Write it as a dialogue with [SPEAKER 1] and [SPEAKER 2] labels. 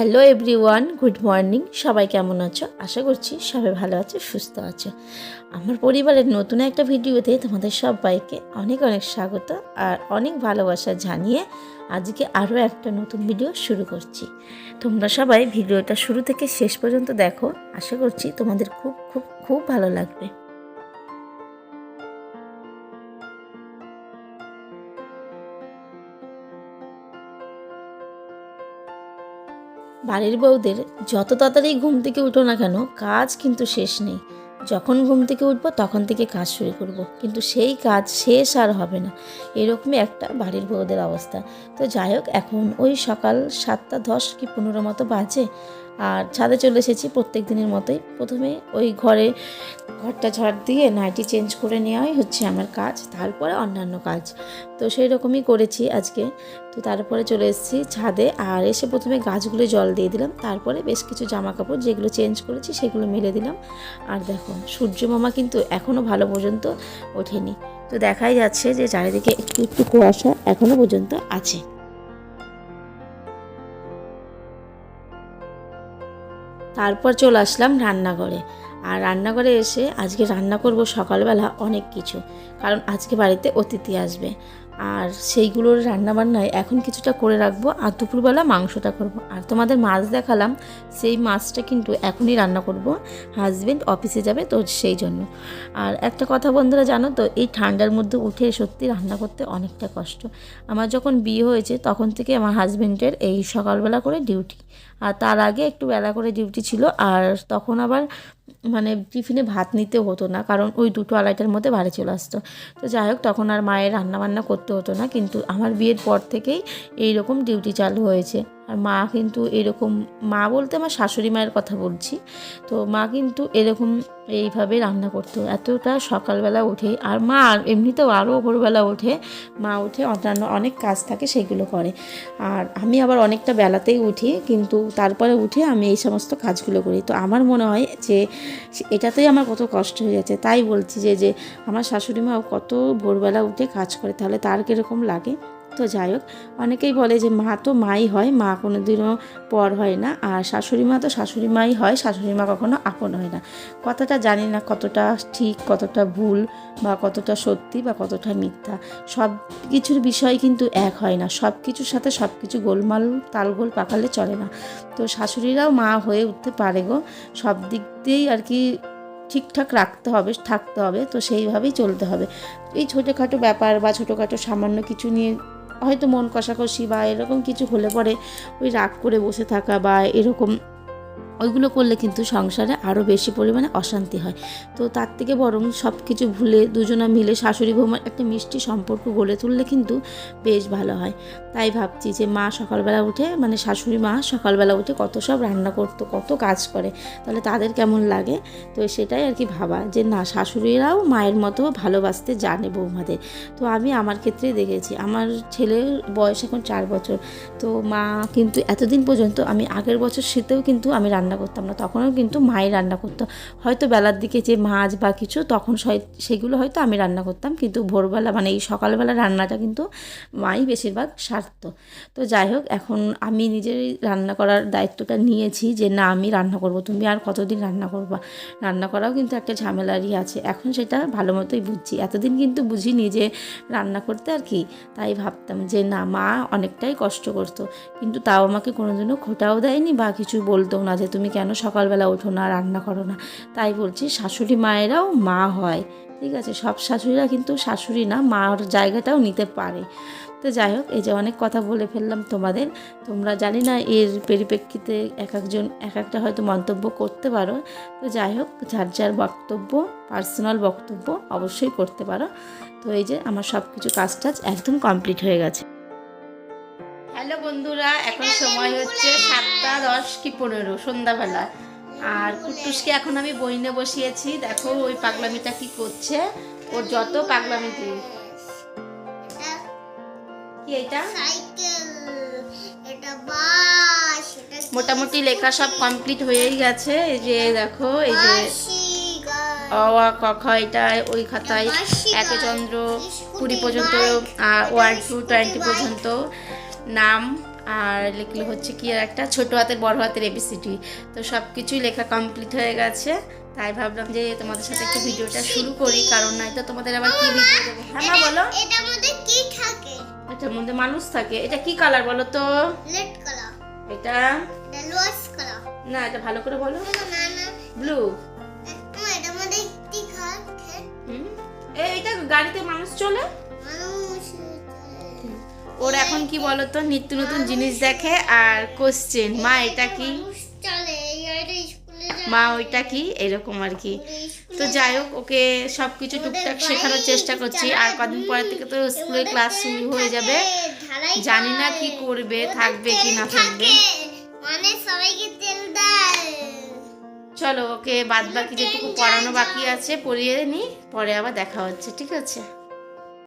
[SPEAKER 1] Hello everyone, good morning. সবাই কেমন আছো? আশা করছি সবাই ভালো আছো, সুস্থ আছো। আমার পরিবারের নতুন একটা ভিডিওতে তোমাদের সবাইকে অনেক অনেক স্বাগত আর অনেক ভালোবাসা জানিয়ে আজকে আরও একটা নতুন ভিডিও শুরু করছি। তোমরা সবাই ভিডিওটা শুরু থেকে শেষ পর্যন্ত দেখো। আশা করছি তোমাদের খুব খুব খুব ভালো লাগবে। বাড়ির বউদের যত তাড়াতাড়ি ঘুম থেকে উঠো না কেন, কাজ কিন্তু শেষ নেই। যখন ঘুম থেকে উঠবো, তখন থেকে কাজ শুরু করব। কিন্তু সেই কাজ শেষ আর হবে না। এরকমই একটা বাড়ির বউদের অবস্থা। তো যাই হোক, এখন ওই সকাল সাতটা দশ কি পনেরো মতো বাজে। আর ছাদে চলে এসেছি প্রত্যেক দিনের মতোই। প্রথমে ওই ঘরে ঘরটা ঝাড় দিয়ে নাইটি চেঞ্জ করে নেওয়াই হচ্ছে আমার কাজ, তারপরে অন্যান্য কাজ। তো সেই রকমই করেছি আজকে। তো তারপরে চলে এসেছি ছাদে, আর এসে প্রথমে গাছগুলো জল দিয়ে দিলাম, তারপরে বেশ কিছু জামা কাপড় যেগুলো চেঞ্জ করেছি সেগুলো মেলে দিলাম। আর দেখো, সূর্য মামা কিন্তু এখনও ভালো পর্যন্ত ওঠেনি। তো দেখাই যাচ্ছে যে চারিদিকে একটু একটু কুয়াশা এখনও পর্যন্ত আছে। তারপর চলে আসলাম রান্নাঘরে। আর রান্নাঘরে এসে আজকে রান্না করব সকালবেলা অনেক কিছু, কারণ আজকে বাড়িতে অতিথি আসবে। আর সেইগুলোর রান্নাবান্নায় এখন কিছুটা করে রাখব, আর দুপুরবেলা মাংসটা করব। আর তোমাদের মাছ দেখালাম, সেই মাছটা কিন্তু এখনই রান্না করব। হাজবেন্ড অফিসে যাবে তো সেই জন্য। আর একটা কথা বন্ধুরা, জানো তো, এই ঠান্ডার মধ্যে উঠে সত্যি রান্না করতে অনেকটা কষ্ট। আমার যখন বিয়ে হয়েছে, তখন থেকে আমার হাজবেন্ডের এই সকালবেলা করে ডিউটি। আর তার আগে একটু বেলা করে ডিউটি ছিল আর তখন আবার মানে টিফিনে ভাত নিতে হতো না, কারণ ওই দুটো আড়াইটার মধ্যে বাড়ি চলে আসতো। তো যাই হোক, তখন আর মায়ের রান্নাবান্না করতে হতো না, কিন্তু আমার বিয়ের পর থেকেই এই রকম ডিউটি চালু হয়েছে। আর মা কিন্তু এরকম, মা বলতে আমার শাশুড়ি মায়ের কথা বলছি। তো মা কিন্তু এরকম এইভাবে রান্না করতো। এতটা সকালবেলা উঠে, আর মা এমনিতেও আরও ভোরবেলা ওঠে মা উঠে অন্যান্য অনেক কাজ থাকে সেগুলো করে। আর আমি আবার অনেকটা বেলাতেই উঠি, কিন্তু তারপরে উঠে আমি এই সমস্ত কাজগুলো করি। তো আমার মনে হয় যে, এটাতেই আমার কত কষ্ট হয়ে যাচ্ছে। তাই বলছি যে যে আমার শাশুড়ি মাও কত ভোরবেলা উঠে কাজ করে, তাহলে তার কীরকম লাগে? তো যাই হোক, অনেকেই বলে যে মা তো মাই হয়, মা কোনো দিনও পর হয় না। আর শাশুড়ি মা তো শাশুড়ি মাই হয়, শাশুড়ি মা কখনো আপন হয় না। কথাটা জানি না কতটা ঠিক, কতটা ভুল বা কতটা সত্যি বা কতটা মিথ্যা। সব কিছুর বিষয় কিন্তু এক হয় না। সব কিছুর সাথে সব কিছু গোলমাল, তালগোল পাকালে চলে না। তো শাশুড়িরাও মা হয়ে উঠতে পারে গো। সব দিক দিয়েই আর কি ঠিকঠাক রাখতে হবে, থাকতে হবে। তো সেইভাবেই চলতে হবে। এই ছোটোখাটো ব্যাপার বা ছোটোখাটো সামান্য কিছু নিয়ে হয়তো মন কষাকষি বা এরকম কিছু হলে পরে ওই রাগ করে বসে থাকা বা এরকম ওইগুলো করলে কিন্তু সংসারে আরও বেশি পরিমাণে অশান্তি হয়। তো তার থেকে বরং সব কিছু ভুলে দুজনা মিলে শাশুড়ি বৌমার একটা মিষ্টি সম্পর্ক গড়ে তুললে কিন্তু বেশ ভালো হয়। তাই ভাবছি যে মা সকালবেলা উঠে মানে শাশুড়ি মা সকালবেলা উঠে কত সব রান্না করতো, কত কাজ করে, তাহলে তাদের কেমন লাগে? তো সেটাই আর কি ভাবা যে না, শাশুড়িরাও মায়ের মতো ভালোবাসতে জানে বৌমাদের। তো আমি আমার ক্ষেত্রেই দেখেছি, আমার ছেলের বয়স এখন চার বছর, তো মা কিন্তু এতদিন পর্যন্ত আমি আগের বছর শীতেও কিন্তু আমি রান্না করতাম না। তখনও কিন্তু মাই রান্না করতো। হয়তো বেলার দিকে যে মাছ বা কিছু, তখন সেগুলো হয়তো আমি রান্না করতাম। কিন্তু ভোরবেলা মানে এই সকালবেলা রান্নাটা কিন্তু মাই বেশিরভাগ সারতো। তো যাই হোক, এখন আমি নিজেই রান্না করার দায়িত্বটা নিয়েছি যে, না, আমি রান্না করব। তুমি আর কতদিন রান্না করবা? রান্না করাও কিন্তু একটা ঝামেলারই আছে। এখন সেটা ভালো মতোই বুঝছি। এতদিন কিন্তু বুঝিনি যে, রান্না করতে আর কি। তাই ভাবতাম যে, না, মা অনেকটাই কষ্ট করতো। কিন্তু তাও আমাকে কোনোদিনও খোটাও দেয়নি বা কিছু বলতো না যে, তুমি কেন সকালবেলা ওঠো না, রান্না করো না? তাই বলছি, শাশুড়ি মায়েরাও মা হয়, ঠিক আছে? সব শাশুড়িরা কিন্তু শাশুড়ি না, মার জায়গাটাও নিতে পারে। তো যাই হোক, এই যে অনেক কথা বলে ফেললাম তোমাদের। তোমরা জানি না এর পরিপ্রেক্ষিতে এক একজন, এক একটা হয়তো মন্তব্য করতে পারো। তো যাই হোক, যার যার বক্তব্য, পার্সোনাল বক্তব্য অবশ্যই করতে পারো। তো এই যে আমার সব কিছু কাজ টাজ একদম কমপ্লিট হয়ে গেছে। বন্ধুরা এখন সময় হচ্ছে সাতটা দশ কি পনেরো সন্ধ্যাবেলা। আর কুট্টুসকে এখন আমি বইনে বসিয়েছি। দেখো ওই পাগলামিটা কি করছে। ওর যত পাগলামি কি এটা? মোটামুটি লেখা সব কমপ্লিট হয়েই গেছে। এই যে দেখো এই যে অ আ ক খ এটা ওই খাতায় একে চন্দ্র কুড়ি পর্যন্ত ওয়ান টু টোয়েন্টি পর্যন্ত। নাম আর লিখলো হচ্ছে কি আর একটা ছোটো হাতের বড় হাতের এবিসিডি তো সব কিছুই লেখা কমপ্লিট হয়ে গেছে। তাই ভাবলাম যে তোমাদের সাথে একটু ভিডিওটা শুরু করি কারণ নয়তো তোমাদের আবার কি ভিডিও দেবো? হ্যাঁ মা বলো।
[SPEAKER 2] এটার মধ্যে কি থাকে?
[SPEAKER 1] এটার মধ্যে মানুষ থাকে। এটা কি কালার বলো তো?
[SPEAKER 2] রেড কালার
[SPEAKER 1] এটা?
[SPEAKER 2] এটা লোয়াস কালার
[SPEAKER 1] না এটা ভালো করে বলো।
[SPEAKER 2] না না
[SPEAKER 1] ব্লু
[SPEAKER 2] না। এটার মধ্যে কি থাকে
[SPEAKER 1] হুম। এইটা গাড়িতে মানুষ চলে? ওর এখন কি বলতো? নিত্য নতুন জিনিস দেখে আর কোশ্চেন মা, এটা কি? মা, ওইটা কি? এরকম আর কি। তো যাই হোক, ওকে সব কিছু টুকটাক শেখানোর চেষ্টা করছি। আর কদিন পরে থেকে তো স্কুলের ক্লাস শুরু হয়ে যাবে। জানি না কি করবে, থাকবে কি না থাকবে। চলো, ওকে বাদ বাকি যেটুকু পড়ানো বাকি আছে, পড়িয়ে নি, পরে আবার দেখা হচ্ছে, ঠিক আছে?